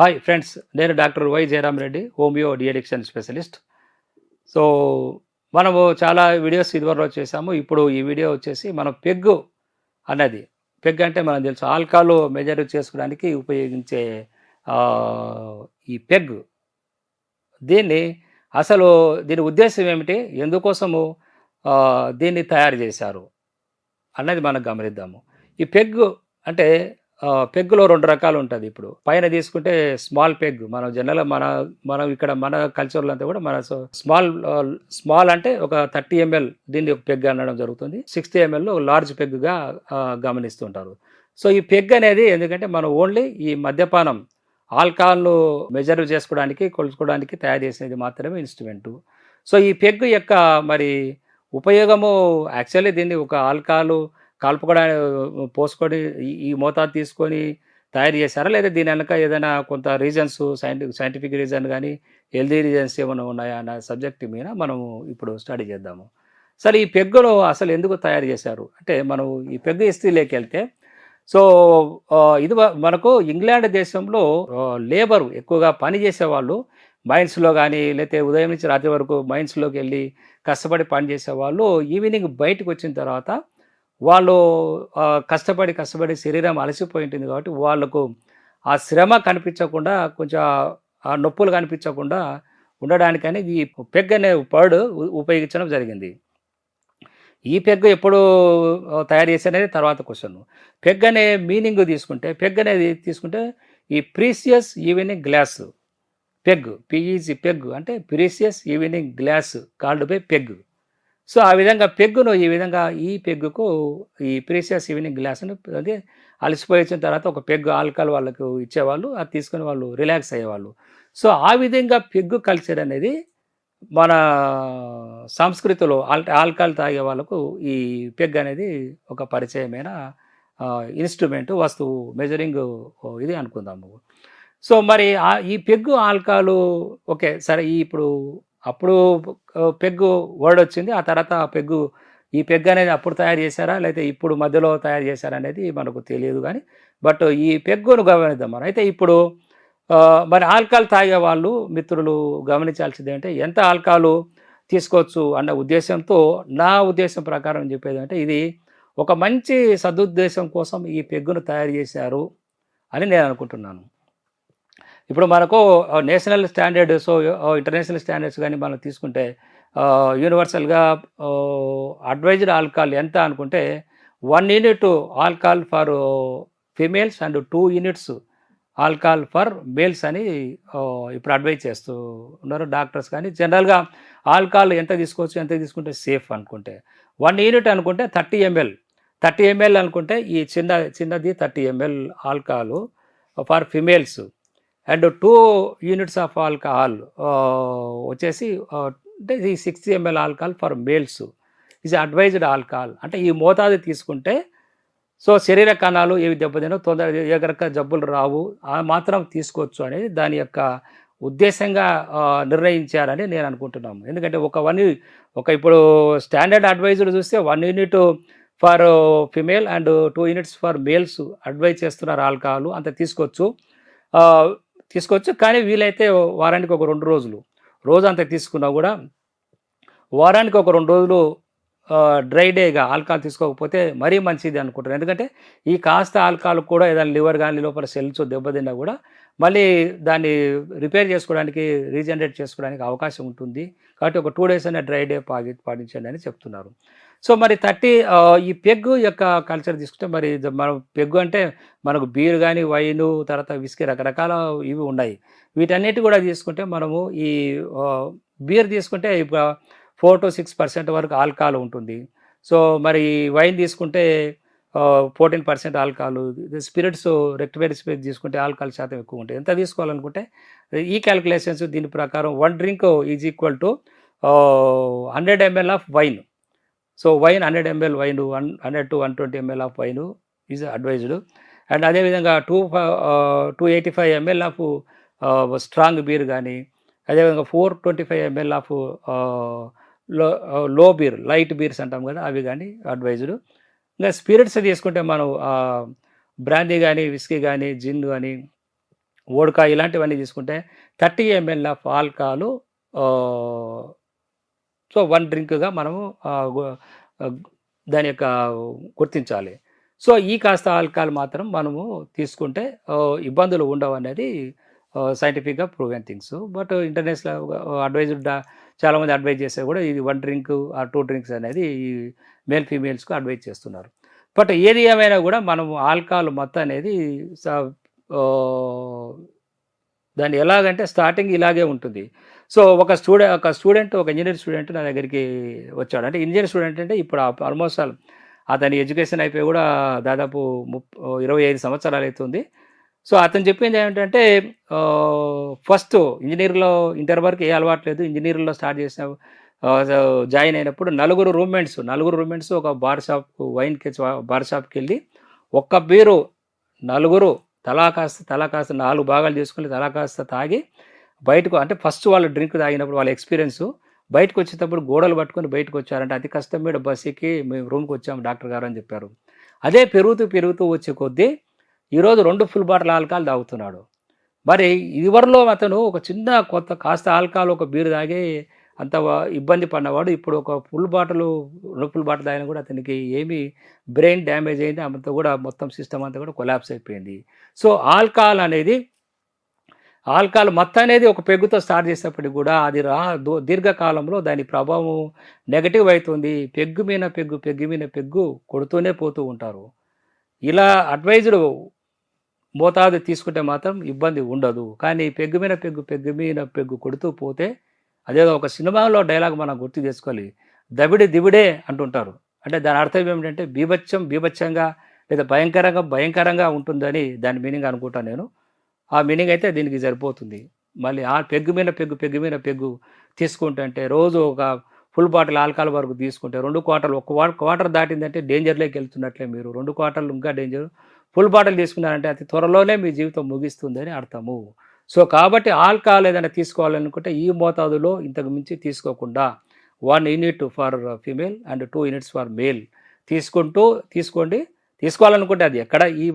Hi friends నేను doctor Y Jayaram Reddy homeo de-addiction specialist. So మనము చాలా videos ఇదివరలో చేసాము ఇప్పుడు ఈ వీడియో వచ్చేసి మనం పెగ్గు అన్నది పెగ్ అంటే మనం తెలుసు ఆల్కాలు మెజర్ చేసుకోవడానికి ఉపయోగించే ఈ పెగ్. దీన్ని అసలు దీని ఉద్దేశం ఏమిటి? ఎందుకోసము దీన్ని తయారు చేశారు? అన్నది మనం గమనిద్దాము. ఈ పెగ్ అంటే పెగ్లో పెగ్గులో రెండు రకాలు ఉంటుంది ఇప్పుడు. పైన తీసుకుంటే స్మాల్ పెగ్ మనం జనరల్ మన మనం ఇక్కడ మన కల్చర్లో అంతా కూడా మన స్మాల్ స్మాల్ అంటే ఒక థర్టీ ఎంఎల్ దీన్ని ఒక పెగ్ అనడం జరుగుతుంది. సిక్స్టీ ఎంఎల్ లార్జ్ పెగ్గా గమనిస్తుంటారు. సో ఈ పెగ్ అనేది ఎందుకంటే మనం ఓన్లీ ఈ మద్యపానం ఆల్కహాల్ను మెజర్ చేసుకోవడానికి కొలుచుకోవడానికి తయారు చేసినది మాత్రమే ఇన్స్ట్రుమెంటు. సో ఈ పెగ్ యొక్క మరి ఉపయోగము యాక్చువల్లీ దీన్ని ఒక ఆల్కహాలు కలుపుకోవడానికి పోసుకొని ఈ- ఈ మోతాదు తీసుకొని తయారు చేశారా? లేదా దీని వెనక ఏదైనా కొంత రీజన్స్ సైంటిఫిక్ సైంటిఫిక్ రీజన్ కానీ హెల్దీ రీజన్స్ ఏమైనా ఉన్నాయా? అన్న సబ్జెక్ట్ మీద మనము ఇప్పుడు స్టడీ చేద్దాము. సరే ఈ పెగ్గును అసలు ఎందుకు తయారు చేశారు? అంటే మనం ఈ పెగ్గు హిస్టరీలోకి వెళ్తే సో ఇది మనకు ఇంగ్లాండ్ దేశంలో లేబర్ ఎక్కువగా పని చేసేవాళ్ళు మైన్స్లో కానీ లేకపోతే ఉదయం నుంచి రాత్రి వరకు మైన్స్లోకి వెళ్ళి కష్టపడి పని చేసేవాళ్ళు ఈవినింగ్ బయటకు వచ్చిన తర్వాత వాళ్ళు కష్టపడి కష్టపడి శరీరం అలసిపోయి ఉంటుంది కాబట్టి వాళ్ళకు ఆ శ్రమ కనిపించకుండా కొంచెం ఆ నొప్పులు కనిపించకుండా ఉండడానికని ఈ పెగ్ అనే వర్డ్ ఉపయోగించడం జరిగింది. ఈ పెగ్ ఎప్పుడు తయారు చేశారనేది తర్వాత క్వశ్చన్. పెగ్ అనే మీనింగ్ తీసుకుంటే పెగ్ అనేది తీసుకుంటే ఈ precious evening glass peg P E G peg అంటే precious evening glass called by peg. So ఆ విధంగా పెగ్గును ఈ విధంగా ఈ పెగ్గుకు ఈ ప్రీసియస్ ఈవినింగ్ గ్లాస్ను అది అలసిపోయి వచ్చిన తర్వాత ఒక పెగ్గు ఆల్కహాల్ వాళ్ళకు ఇచ్చేవాళ్ళు అది తీసుకొని వాళ్ళు రిలాక్స్ అయ్యేవాళ్ళు. సో ఆ విధంగా పెగ్గు కల్చర్ అనేది మన సంస్కృతిలో ఆల్ ఆల్కహాల్ తాగే వాళ్ళకు ఈ పెగ్ అనేది ఒక పరిచయమైన ఇన్స్ట్రుమెంట్ వస్తువు మెజరింగ్ ఇది అనుకుందాము. సో మరి ఈ పెగ్గు ఆల్కహాలు ఓకే సరే ఈ ఇప్పుడు అప్పుడు పెగ్గు వర్డ్ వచ్చింది. ఆ తర్వాత ఆ పెగ్గు ఈ పెగ్ అనేది అప్పుడు తయారు చేశారా? లేకపోతే ఇప్పుడు మధ్యలో తయారు చేశారా అనేది మనకు తెలియదు కానీ బట్ ఈ పెగ్గును గమనిద్దాం మనం. అయితే ఇప్పుడు మరి ఆల్కహాల్ తాగే వాళ్ళు మిత్రులు గమనించాల్సింది ఏంటంటే ఎంత ఆల్కహాల్ తీసుకోవచ్చు అన్న ఉద్దేశంతో నా ఉద్దేశం ప్రకారం చెప్పేది అంటే ఇది ఒక మంచి సదుద్దేశం కోసం ఈ పెగ్గును తయారు చేశారు అని నేను అనుకుంటున్నాను. ఇప్పుడు మనకు national standard so international standards కానీ మనం తీసుకుంటే యూనివర్సల్గా అడ్వైజ్డ్ ఆల్కహాల్ ఎంత అనుకుంటే one unit alcohol for females and two units alcohol for males అని ఇప్పుడు అడ్వైజ్ చేస్తూ ఉన్నారు డాక్టర్స్ కానీ. జనరల్గా ఆల్కహాల్ ఎంత తీసుకోవచ్చు ఎంత తీసుకుంటే సేఫ్ అనుకుంటే. వన్ యూనిట్ అనుకుంటే థర్టీ ఎంఎల్. థర్టీ ఎంఎల్ అనుకుంటే ఈ చిన్న చిన్నది thirty ML alcohol for females. And two units of alcohol వచ్చేసి అంటే ఈ six ML alcohol for males. Is advised alcohol. అంటే ఈ మోతాదు తీసుకుంటే సో శరీర కణాలు ఏవి దెబ్బతినో తొందర ఏ రక జబ్బులు రావు ఆ మాత్రం తీసుకోవచ్చు అనేది దాని యొక్క ఉద్దేశంగా నిర్ణయించారని నేను అనుకుంటున్నాను ఎందుకంటే ఒక వన్ ఒక ఇప్పుడు స్టాండర్డ్ అడ్వైజర్ చూస్తే one unit for female and two units for males advise చేస్తున్నారు ఆల్కహాల్ అంత తీసుకోవచ్చు. తీసుకోవచ్చు. కానీ వీలైతే వారానికి ఒక రెండు రోజులు. రోజు తీసుకున్నా కూడా వారానికి ఒక రెండు రోజులు డ్రై డేగా ఆల్కహాల్ తీసుకోకపోతే మరీ మంచిది అనుకుంటారు. ఎందుకంటే ఈ కాస్త ఆల్కహాల్ కూడా ఏదైనా లివర్ కానీ లోపల సెల్స్ దెబ్బతిన్నా కూడా మళ్ళీ దాన్ని రిపేర్ చేసుకోవడానికి రీజనరేట్ చేసుకోవడానికి అవకాశం ఉంటుంది. కాబట్టి ఒక టూ డేస్ అయినా డ్రై డే పాటి పాటించండి అని చెప్తున్నారు. సో మరి థర్టీ ఈ పెగ్గు యొక్క కల్చర్ తీసుకుంటే మరి మనం పెగ్గు అంటే మనకు బీర్ కానీ వైను తర్వాత విస్కీ రకరకాల ఇవి ఉన్నాయి. వీటన్నిటి కూడా తీసుకుంటే మనము ఈ బీర్ తీసుకుంటే ఇప్పుడు ఫోర్ టు సిక్స్ పర్సెంట్ వరకు ఆల్కహాల్ ఉంటుంది. సో మరి వైన్ తీసుకుంటే fourteen percent alcohol spirits rectified spirit తీసుకుంటే ఆల్కహాల్ శాతం ఎక్కువ ఉంటుంది. ఎంత తీసుకోవాలనుకుంటే ఈ క్యాలిక్యులేషన్స్ దీని ప్రకారం one drink is equal to hundred ML of wine. So wine hundred ML wine one hundred to one twenty ML of wine is advised and అదేవిధంగా two two eighty five ML of strong beer కానీ అదేవిధంగా four twenty five ML ఆఫ్లో లో beer light bears అంటాం కదా అవి కానీ advised ఇంకా స్పిరిట్స్ తీసుకుంటే మనం బ్రాందీ కానీ విస్కీ కానీ జిన్ కానీ ఓడకా ఇలాంటివన్నీ తీసుకుంటే thirty ML of alcohol so one డ్రింక్గా మనము దాని యొక్క గుర్తించాలి. సో ఈ కాస్త ఆల్కహాల్ మాత్రం మనము తీసుకుంటే ఇబ్బందులు ఉండవు అనేది సైంటిఫిక్గా proven things. But international advised చాలామంది అడ్వైజ్ చేస్తే కూడా ఇది వన్ డ్రింక్ ఆ టూ డ్రింక్స్ అనేది ఈ మేల్ ఫీమేల్స్కు అడ్వైజ్ చేస్తున్నారు. బట్ ఏది ఏమైనా కూడా మనము ఆల్కహాల్ మొత్తం అనేది దాన్ని ఎలాగంటే స్టార్టింగ్ ఇలాగే ఉంటుంది. సో ఒక స్టూడెంట్ ఒక స్టూడెంట్ ఒక ఇంజనీర్ స్టూడెంట్ నా దగ్గరికి వచ్చాడు. అంటే ఇంజనీర్ స్టూడెంట్ అంటే ఇప్పుడు ఆల్మోస్ట్ ఆల్ అతని ఎడ్యుకేషన్ అయిపోయి కూడా దాదాపు ముప్ ఇరవై ఐదు సంవత్సరాలు అవుతుంది సో అతను చెప్పింది ఏమిటంటే ఫస్ట్ ఇంజనీర్లో ఇంటర్ వరకు ఏ అలవాటు లేదు. ఇంజనీర్లో స్టార్ట్ చేసిన జాయిన్ అయినప్పుడు నలుగురు రూమ్మేట్స్ నలుగురు రూమ్మేట్స్ ఒక బార్ షాప్ వైన్కి బార్ షాప్కి వెళ్ళి ఒక్క బీరు నలుగురు తలా కాస్త తలా కాస్త నాలుగు భాగాలు చేసుకుని తలా కాస్త తాగి బయటకు అంటే ఫస్ట్ వాళ్ళు డ్రింక్ తాగినప్పుడు వాళ్ళ ఎక్స్పీరియన్స్ బయటకు వచ్చేటప్పుడు గోడలు పట్టుకొని బయటకు వచ్చారంటే అతి కష్టం. మీద బస్ ఎక్కి మేము రూమ్కి వచ్చాము డాక్టర్ గారు అని చెప్పారు. అదే పెరుగుతూ పెరుగుతూ వచ్చే కొద్దీ ఈరోజు రెండు ఫుల్ బాటిల్ ఆల్కహాల్ తాగుతున్నాడు. మరి ఇదివరలో అతను ఒక చిన్న కొత్త కాస్త ఆల్కహాల్ ఒక బీరు తాగి అంత ఇబ్బంది పడినవాడు ఇప్పుడు ఒక ఫుల్ బాటలు రెండు ఫుల్ బాటిల్ కూడా అతనికి ఏమి బ్రెయిన్ డ్యామేజ్ అయింది అంతా కూడా మొత్తం సిస్టమ్ అంతా కూడా కొలాప్స్ అయిపోయింది. సో ఆల్కహాల్ అనేది ఆల్కహాల్ మొత్తం అనేది ఒక పెగ్గుతో స్టార్ట్ చేసేప్పటికి కూడా అది రా దో- దీర్ఘకాలంలో దాని ప్రభావం నెగటివ్ అవుతుంది పెగ్గు మీద పెగ్గు పెగ్గు మీద పెగ్గు కొడుతూనే పోతూ ఉంటారు. ఇలా అడ్వైజ్డ్ మోతాదు తీసుకుంటే మాత్రం ఇబ్బంది ఉండదు. కానీ పెగ్గు మీద పెగ్గు పెగ్గు మీద పెగ్గు కొడుతూ పోతే అదేదో ఒక సినిమాలో డైలాగ్ మనం గుర్తు చేసుకోవాలి. దబిడి దిబిడే అంటుంటారు. అంటే దాని అర్థం ఏమిటంటే బీభత్యం బీభత్యంగా లేదా భయంకరంగా భయంకరంగా ఉంటుందని దాని మీనింగ్ అనుకుంటాను నేను. ఆ మీనింగ్ అయితే దీనికి సరిపోతుంది. మళ్ళీ ఆ పెగ్గు మీద పెగ్గు పెగ్గు మీద పెగ్గు తీసుకుంటుంటే రోజు ఒక ఫుల్ బాటిల్ ఆల్కహాల్ వరకు తీసుకుంటే రెండు క్వార్టర్లు ఒక క్వార్టర్ దాటిందంటే డేంజర్లోకి వెళ్తున్నట్లే మీరు. రెండు క్వార్టర్లు ఇంకా డేంజర్. ఫుల్ బాటిల్ తీసుకున్నారంటే అతి త్వరలోనే మీ జీవితం ముగిస్తుందని అర్థము. సో కాబట్టి ఆల్కహాల్ ఏదైనా తీసుకోవాలనుకుంటే ఈ మోతాదులో ఇంతకు మించి తీసుకోకుండా one unit for female and two units for male తీసుకుంటూ తీసుకోండి. తీసుకోవాలనుకుంటే అది ఎక్కడ ఈ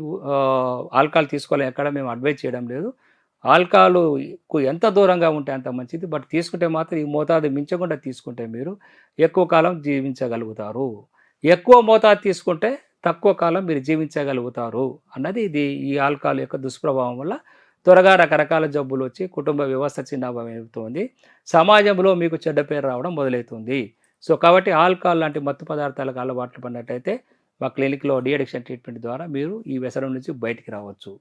ఆల్కహాల్ తీసుకోవాలి ఎక్కడ మేము అడ్వైజ్ చేయడం లేదు. ఆల్కహాల్కు ఎంత దూరంగా ఉంటే అంత మంచిది బట్ తీసుకుంటే మాత్రం ఈ మోతాదు మించకుండా తీసుకుంటే మీరు ఎక్కువ కాలం జీవించగలుగుతారు. ఎక్కువ మోతాదు తీసుకుంటే తక్కువ కాలం మీరు జీవించగలుగుతారు అన్నది ఇది ఈ ఆల్కహాల్ యొక్క దుష్ప్రభావం వల్ల త్వరగా రకరకాల జబ్బులు వచ్చి కుటుంబ వ్యవస్థ చిన్నభమవుతుంది సమాజంలో మీకు చెడ్డ పేరు రావడం మొదలవుతుంది. సో కాబట్టి ఆల్కహాల్ లాంటి మత్తు పదార్థాలకు అలవాట్లు పడినట్టయితే మా క్లినిక్లో డిఅడిక్షన్ ట్రీట్మెంట్ ద్వారా మీరు ఈ వ్యసనం నుంచి బయటికి రావచ్చు.